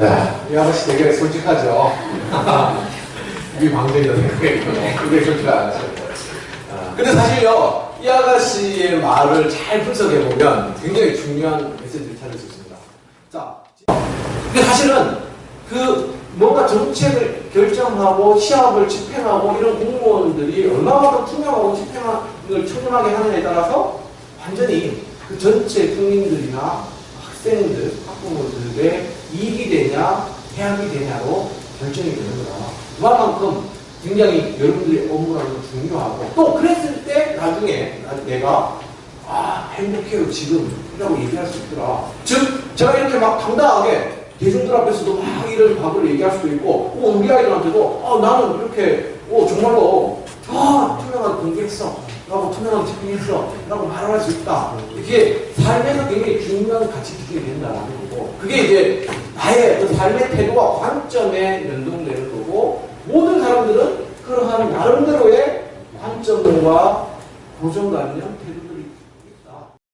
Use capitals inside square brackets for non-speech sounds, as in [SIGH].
아가씨 되게 솔직하죠. [LAUGHS] 방송이다 생각했거든요. 그게 솔직히 않았어요. 아, 근데 사실요, 이 아가씨의 말을 잘 분석해보면 굉장히 중요한 메시지를 찾을 수 있습니다. 자, 근데 사실은 그 뭔가 정책을 결정하고 시합을 집행하고 이런 공무원들이 얼마만큼 투명하고 집행을 청렴하게 하느냐에 따라서 완전히 그 전체 국민들이나 학생들, 학부모들의 이익이 되냐, 해악이 되냐로 결정이 되는 거다. 그만큼 굉장히 여러분들의 업무라는 건 중요하고 또 그랬을 때 나중에 내가 아 행복해요 지금 이라고 얘기할 수 있더라. 즉 제가 이렇게 막 당당하게 대중들 앞에서도 막 이런 과거를 얘기할 수도 있고 어, 우리 아이들한테도 어, 나는 이렇게 어, 정말로 아 투명하게 공개했어 라고 투명하게 집행했어 라고 말을 할수 있다 이게 삶에서 굉장히 중요한 가치 기준이 된다는 거고 그게 이제 나의 그 삶의 태도와 관점에 연동되는 거고 모든 사람들은 그러한 나름대로의 관점과 고정관념 태도